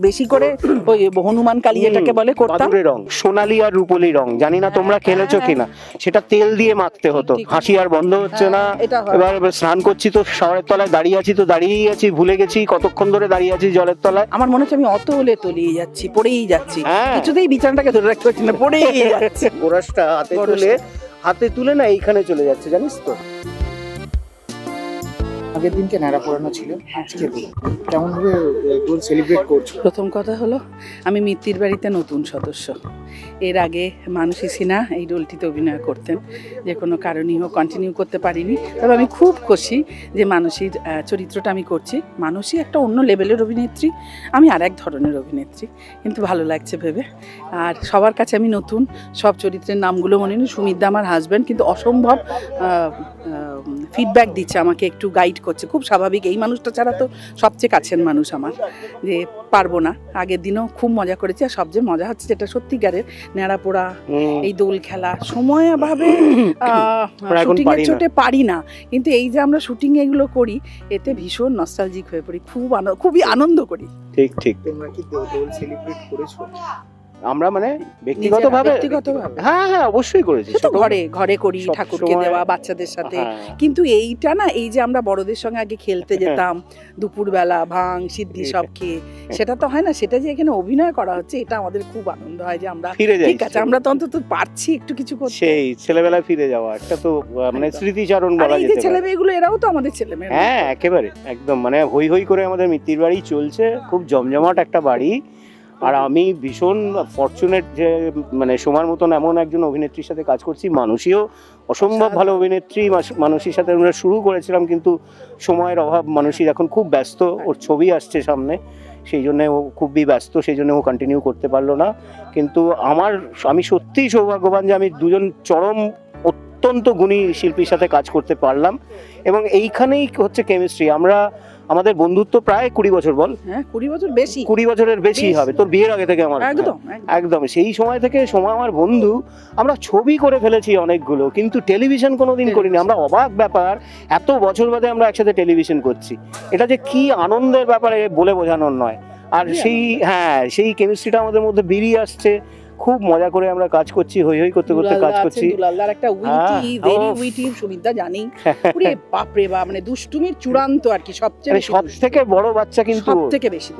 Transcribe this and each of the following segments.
বেশি করে ওই হনুমান কালী এটাকে বলে করতাম রং সোনালি আর রূপলি রং জানি না তোমরা খেলেছো হ্যাঁ, কিনা। সেটা তেল দিয়ে মাখতে হতো। হাসি আর বন্ধ হচ্ছে না। হ্যাঁ, হয়। এবার স্নান করছি তো শহরের তলায় দাঁড়িয়ে আছি তো দাঁড়িয়েই আছি ভুলে গেছি কতক্ষণ ধরে দাঁড়িয়ে আছি জলের তলায়। আমার মনে হচ্ছে আমি অত হলে তলিয়ে যাচ্ছি পড়েই যাচ্ছি। হ্যাঁ। কিছুতেই বিছানাটাকে ধরে রাখতে পারছি না পড়েই যাচ্ছি। গোরাসটা হাতে তুলে হাতে তুলে না এইখানে চলে যাচ্ছে জানিস তো? আগের দিনকে ন্যাড়া পড়ানো ছিল আজকে দিন। কেমন ভাবে দোল সেলিব্রেট করছ? প্রথম কথা হলো আমি মিত্তির বাড়িতে নতুন সদস্য। এর আগে মানসী সিনহা এই রোলটিতে অভিনয় করতেন। যে কোনো কারণেই হোক কন্টিনিউ করতে পারিনি। তবে আমি খুব খুশি যে মানসীর আহ, চরিত্রটা আমি করছি। মানসী একটা অন্য লেভেলের অভিনেত্রী আমি আর এক ধরনের অভিনেত্রী। কিন্তু ভালো লাগছে ভেবে। আর সবার কাছে আমি নতুন। সব চরিত্রের নামগুলো মনে নেই। সুমিতদা আমার হাজব্যান্ড কিন্তু অসম্ভব ফিডব্যাক দিচ্ছে আমাকে একটু গাইড করছে। খুব স্বাভাবিক এই মানুষটা ছাড়া তো সবচেয়ে কাছের মানুষ আমার যে পারব না। আগের দিনও খুব মজা করেছি আর সবচেয়ে মজা হচ্ছে যেটা সত্যিকারের ন্যাড়া পোড়া এই দোল খেলা। সময় অভাবে আমরা এখন শুটিং পারি না। চোটে পারি না। কিন্তু এই যে আমরা শুটিং এগুলো করি এতে ভীষণ নস্টালজিক হয়ে পড়ি। খুব আনন্দ খুবই আনন্দ করি। ঠিক ঠিক। তোমরা কি দোল সেলিব্রেট করেছ? আমরা মানে ব্যক্তিগত ভাবে ব্যক্তিগতভাবে। হ্যাঁ হ্যাঁ অবশ্যই করেছি। তো ঘরে ঘরে করি ঠাকুরকে দেওয়া বাচ্চাদের সাথে। হ্যাঁ। কিন্তু এইটা না এই যে আমরা বড়দের সঙ্গে আগে খেলতে যেতাম দুপুরবেলা ভাং সিদ্ধি সব খেয়ে সেটা তো হয় না সেটা যে এখানে অভিনয় করা হচ্ছে এটা আমাদের খুব আনন্দ হয় যে আমরা ফিরে যাই। ঠিক আছে আমরা তো অন্তত পারছি একটু কিছু করতে। সেই ছেলেবেলায় ফিরে যাওয়া একটা তো মানে। স্মৃতিচারণ বলা যেতে পারে। ছেলে মেয়েগুলো এরাও তো আমাদের ছেলে মেয়ে হ্যাঁ একেবারে একদম মানে হই হই করে আমাদের মিত্তির বাড়ি চলছে খুব জমজমাট একটা বাড়ি। আর আমি ভীষণ ফরচুনেট যে মানে সময়ের মতন এমন একজন অভিনেত্রীর সাথে কাজ করছি, মানুষীও অসম্ভব ভালো অভিনেত্রী মানুষীর সাথে আমরা শুরু করেছিলাম, কিন্তু সময়ের অভাব মানুষই এখন খুব ব্যস্ত, ওর ছবি আসছে সামনে, সেই জন্যে ও খুবই ব্যস্ত, সেই জন্য ও কন্টিনিউ করতে পারল না, কিন্তু আমার, আমি সত্যিই সৌভাগ্যবান যে আমি দুজন চরম, অত্যন্ত গুণী শিল্পীর সাথে কাজ করতে পারলাম, এবং এইখানেই হচ্ছে কেমিস্ট্রি আমরা আমাদের বন্ধুত্ব প্রায় কুড়ি বছর বল? হ্যাঁ কুড়ি বছর বেশি। কুড়ি বছরের বেশি। হবে তোর বিয়ের আগে থেকে আমার। একদম একদম। একদম সেই সময় থেকে সময় আমার বন্ধু আমরা ছবি করে ফেলেছি অনেকগুলো কিন্তু টেলিভিশন কোনোদিন করিনি। আমরা অবাক ব্যাপার এত বছর বাদে আমরা একসাথে টেলিভিশন করছি। এটা যে কি আনন্দের ব্যাপারে বলে বোঝানোর নয়। আর সেই হ্যাঁ সেই কেমিস্ট্রিটা আমাদের মধ্যে বেরিয়ে আসছে। খুব মজা করে আমরা কাজ করছি হই হই করতে করতে কাজ করছি। দুলালদার একটা উইটি ভেরি উইটি সুবিধা জানি পুরে বাপরে বাপ মানে দুষ্টুমির চূড়ান্ত আর কি সবচেয়ে মানে বেশি সব থেকে বড় বাচ্চা কিন্তু সব থেকে বেশি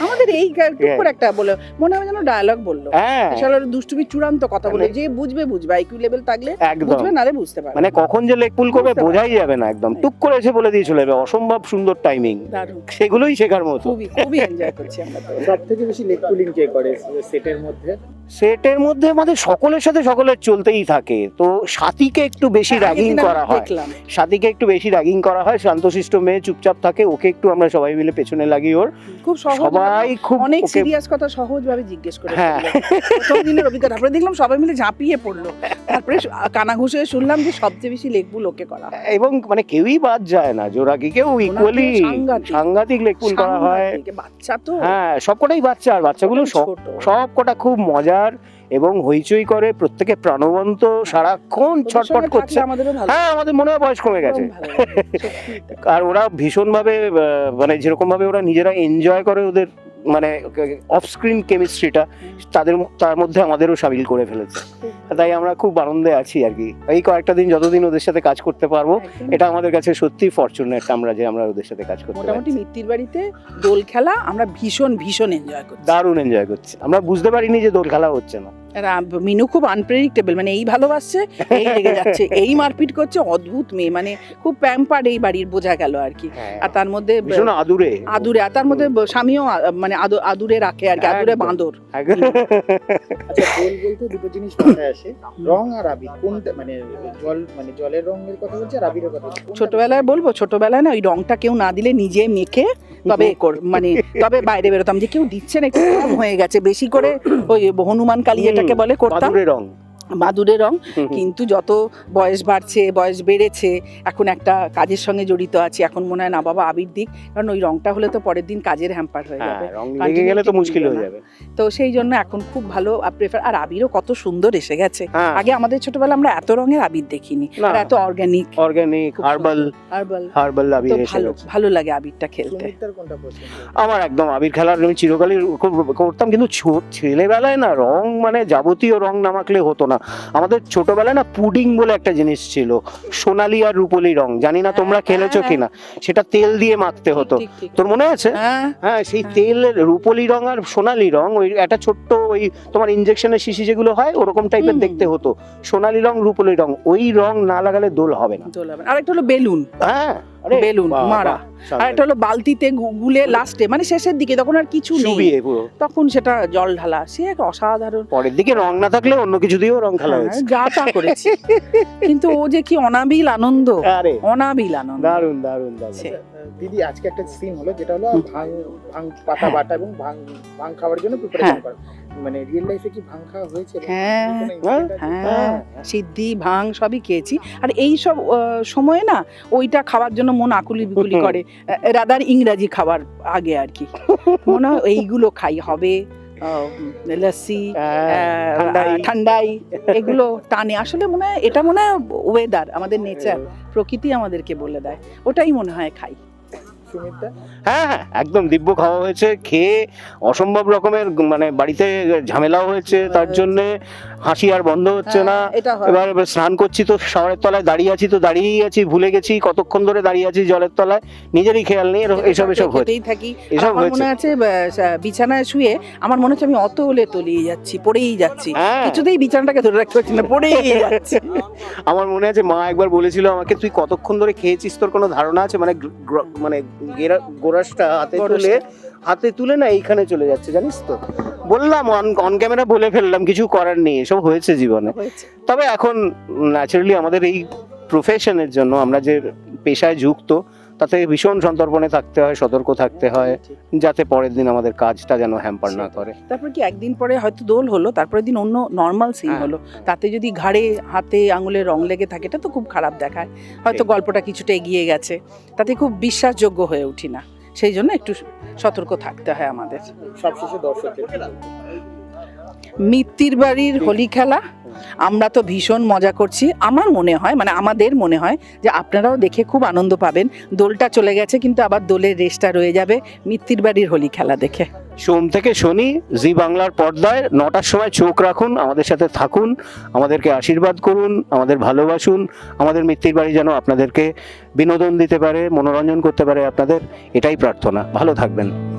আমাদের এই গা- একটা বলে মনে হয় যেন ডায়লগ বলল। হ্যাঁ। শালার দুষ্টুমি চূড়ান্ত কথা বলে মানে- যে বুঝবে বুঝবে আইকিউ লেভেল থাকলে বুঝবে নালে বুঝতে পারবে মানে কখন যে লেগ পুল করবে বোঝাই যাবে না একদম। টুক করে এসে বলে দিয়ে চলে যাবে অসম্ভব সুন্দর টাইমিং সেগুলোই শেখার মতো। খুবই খুবই এনজয় করছি আমরা তো। সব থেকে বেশি লেগ পুলিং কে করে? সেটের মধ্যে। সেটের মধ্যে আমাদের সকলের সাথে সকলের চলতেই থাকে। তো সাথীকে একটু বেশি র্যাগিং করা হয়। দেখলাম। সাথীকে একটু বেশি র্যাগিং করা হয় শান্তশিষ্ট মেয়ে চুপচাপ থাকে ওকে একটু আমরা সবাই মিলে পেছনে লাগি ওর। খুব সবাই খুব অনেক সিরিয়াস কথা সহজ ভাবে জিজ্ঞেস করে হ্যাঁ। দিনের অভিজ্ঞতা। তারপরে দেখলাম সবাই মিলে ঝাঁপিয়ে পড়ল। তারপরে কানা ঘুষে শুনলাম যে সবচেয়ে বেশি লেগবুল ওকে করা হয়। এবং মানে কেউই বাদ যায় না। জোরাকি কেউ ইকুয়ালি সাংঘাতিক। লেগপুল করা হয়। বাচ্চা তো। হ্যাঁ সবকটাই বাচ্চা। আর বাচ্চাগুলো সব কটা খুব মজার এবং হইচই করে প্রত্যেকে প্রাণবন্ত সারাক্ষণ ছটফট ছটপট করছে। হ্যাঁ আমাদের মনে হয় বয়স কমে গেছে। আর ওরা ভীষণভাবে মানে যেরকমভাবে ওরা নিজেরা এনজয় করে ওদের মানে অফ স্ক্রিন কেমিস্ট্রিটা তাদের তার মধ্যে আমাদেরও সামিল করে ফেলেছে। তাই আমরা খুব আনন্দে আছি আর কি। এই কয়েকটা দিন যতদিন ওদের সাথে কাজ করতে পারব এটা আমাদের কাছে সত্যি ফরচুনেট আমরা যে আমরা ওদের সাথে কাজ করতে মোটামুটি মিত্তির বাড়িতে দোল খেলা আমরা ভীষণ ভীষণ এনজয় করছি। দারুণ এনজয় করছি। আমরা বুঝতে পারিনি যে দোল খেলা হচ্ছে না। মিনু খুব আনপ্রেডিক্টেবল মানে এই ভালোবাসছে এই রেগে যাচ্ছে এই মারপিট করছে অদ্ভুত মেয়ে মানে খুব প্যাম্পার্ড এই বাড়ির বোঝা গেল আর কি। আর তার মধ্যে আদুরে। আদুরে আর তার মধ্যে স্বামীও মানে আদুরে রাখে আর কি আদুরে বাঁদর। আচ্ছা বলতে দুটো জিনিস মাথায় আসে রং আর আবির কোনটা মানে জল মানে জলের রঙের কথা বলছি আর আবিরের কথা ছোটবেলায় বলব ছোটবেলায় না ওই রংটা কেউ না দিলে নিজে মেখে তবে কর মানে তবে বাইরে বেরোতাম যে কেউ দিচ্ছে না একটু কম হয়ে গেছে বেশি করে ওই হনুমান কালী হুম, এটাকে বলে করতাম রং। মাদুরে রং। কিন্তু যত বয়স বাড়ছে বয়স বেড়েছে এখন একটা কাজের সঙ্গে জড়িত আছি এখন মনে হয় না বাবা আবির দিক কারণ ওই রংটা হলে তো পরের দিন কাজের হ্যাম্পার হয়ে হ্যাঁ যাবে। রং লেগে গেলে তো মুশকিল হয়ে যাবে। তো সেই জন্য এখন খুব ভালো প্রেফার আর আবিরও কত সুন্দর এসে গেছে। হ্যাঁ। আগে আমাদের ছোটবেলা আমরা এত রঙের আবির দেখিনি আর এত organic organic herbal herbal herbal আবির ভালো ভালো লাগে আবিরটা খেলতে। সুমিতার কোনটা পছন্দ? আমার একদম আবির খেলার আমি চিরকালই করতাম কিন্তু ছেলেবেলায় না রং মানে যাবতীয় রং নামাকলে হতো না। আমাদের ছোটবেলায় না পুডিং বলে একটা জিনিস ছিল সোনালি আর রূপলি রং জানি না তোমরা হ্যাঁ, খেলেছো হ্যাঁ। কিনা সেটা তেল দিয়ে মাখতে হতো। তোর মনে আছে? হ্যাঁ। হ্যাঁ সেই হ্যাঁ। তেল রূপলি রং আর সোনালি রং ওই একটা ছোট্ট ওই তোমার ইনজেকশনের শিশি যেগুলো হয় ওরকম টাইপের দেখতে হতো। সোনালি রং রূপলি রং ওই রং না লাগালে দোল হবে না। দোলাবেন আর একটা হলো বেলুন। হ্যাঁ। বেলুন মারা। আর একটা হলো বালতিতে গুলে লাস্টে মানে শেষের দিকে তখন আর কিছু নেই। তখন সেটা জল ঢালা সে এক অসাধারণ পরের দিকে রং না থাকলে অন্য কিছু দিয়েও রং খেলা হ্যাঁ, হয়েছে। যা তা করেছি। কিন্তু ও যে কি অনাবিল আনন্দ অনাবিল আনন্দ। দারুণ দারুণ দারুণ দিদি আজকে একটা সিন হলো যেটা হলো ভাং ভাং পাতা হ্যাঁ। বাটা এবং ভাং ভাং খাওয়ার জন্য প্রিপারেশন করা। মানে রিয়েল লাইফে কি ভাং খাওয়া হয়েছে? হ্যাঁ, আছে? হ্যাঁ সিদ্ধি ভাং সবই খেয়েছি। আর এই সব সময়ে না ওইটা খাওয়ার জন্য মন আকুলি বিকুলি করে রাদার ইংরাজি খাবার আগে আর কি। মনে হয় এইগুলো খাই। হবে লস্যি হ্যাঁ, ঠান্ডাই। ঠান্ডাই এগুলো টানে। আসলে মনে হয় এটা মনে হয় ওয়েদার আমাদের নেচার প্রকৃতি আমাদেরকে বলে দেয়। ওটাই মনে হয় খাই। সুমিতদা হ্যাঁ হ্যাঁ একদম দিব্য খাওয়া হয়েছে খেয়ে অসম্ভব রকমের মানে বাড়িতে ঝামেলাও হয়েছে তার জন্য হাসি আর বন্ধ হচ্ছে না। হ্যাঁ, এবার স্নান করছি তো শাওয়ারের তলায় দাঁড়িয়ে আছি তো দাঁড়িয়েই আছি ভুলে গেছি কতক্ষণ ধরে দাঁড়িয়ে আছি জলের তলায় নিজেরই খেয়াল নেই এসব এসব হচ্ছে খেতেই থাকি। এসব মনে আছে বিছানায় শুয়ে আমার মনে হচ্ছে আমি অত হলে তলিয়ে যাচ্ছি পড়েই যাচ্ছি। হ্যাঁ। কিছুতেই বিছানাটাকে ধরে রাখতে পারছি না পড়েই যাচ্ছি। আমার মনে আছে মা একবার বলেছিল আমাকে তুই কতক্ষণ ধরে খেয়েছিস? তোর কোনো ধারণা আছে? মানে মানে গোরাসটা হাতে তুলে হাতে তুলে না এইখানে চলে যাচ্ছে জানিস তো? বললাম অন অন ক্যামেরা বলে ফেললাম কিছু করার নেই এসব হয়েছে জীবনে। তবে এখন ন্যাচারালি আমাদের এই প্রফেশনের জন্য আমরা যে পেশায় যুক্ত তাতে ভীষণ সন্তর্পণে থাকতে হয় সতর্ক থাকতে হয় যাতে পরের দিন আমাদের কাজটা যেন হ্যাম্পার না করে। তারপর কি একদিন পরে হয়তো দোল হলো তারপরের দিন অন্য নর্মাল সিন হ্যাঁ। হলো। তাতে যদি ঘাড়ে হাতে আঙুলে রং লেগে থাকে এটা তো খুব খারাপ দেখায়। হয়তো গল্পটা কিছুটা এগিয়ে গেছে। তাতে খুব বিশ্বাসযোগ্য হয়ে উঠি না। সেই জন্য একটু সতর্ক থাকতে হয় আমাদের। সবশেষে দর্শকদের বলব? মিত্তির বাড়ির হোলি খেলা। আমরা তো ভীষণ মজা করছি। আমার মনে হয় মানে আমাদের মনে হয় যে আপনারাও দেখে খুব আনন্দ পাবেন। দোলটা চলে গেছে, কিন্তু আবার দোলের রেসটা রয়ে যাবে মিত্তির বাড়ির হোলি খেলা দেখে। সোম থেকে শনি, জি বাংলার পর্দায়। নটার সময় চোখ রাখুন, আমাদের সাথে থাকুন, আমাদেরকে আশীর্বাদ করুন, আমাদের ভালোবাসুন, আমাদের মিত্তির বাড়ি যেন আপনাদেরকে বিনোদন দিতে পারে, মনোরঞ্জন করতে পারে আপনাদের, এটাই প্রার্থনা। ভালো থাকবেন।